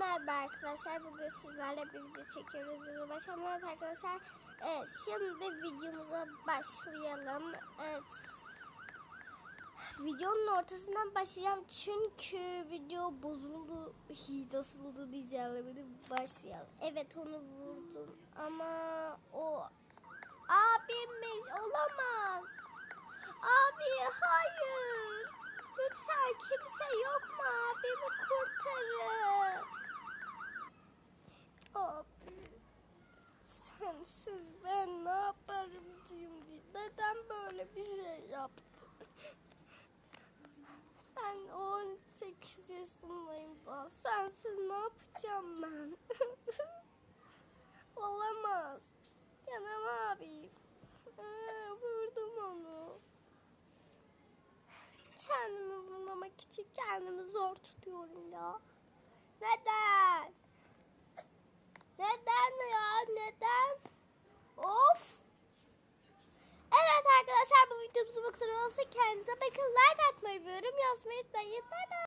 merhaba arkadaşlar. Bugün sizlerle bir video çekiyoruz. Videoya başlamadan arkadaşlar. Evet, şimdi videomuza başlayalım. Evet. Videonun ortasından başlayacağım çünkü video bozuldu. Hi, Nasıl oldu diyeceğim. Başlayalım. Evet onu vurdum ama o abimmiş olamaz. Abi hayır. Lütfen kimse yok mu? Abimi kurtarın. Abi sensiz ben ne yaparım şimdi? Neden böyle bir şey yaptın? Ben 18 yaşındayım daha. Sensiz ne yapacağım ben? Olamaz. Canım abi. Aa, vurdum onu. Kendimi vurmamak için kendimi zor tutuyorum ya. Neden yorum yazmayı unutmayın.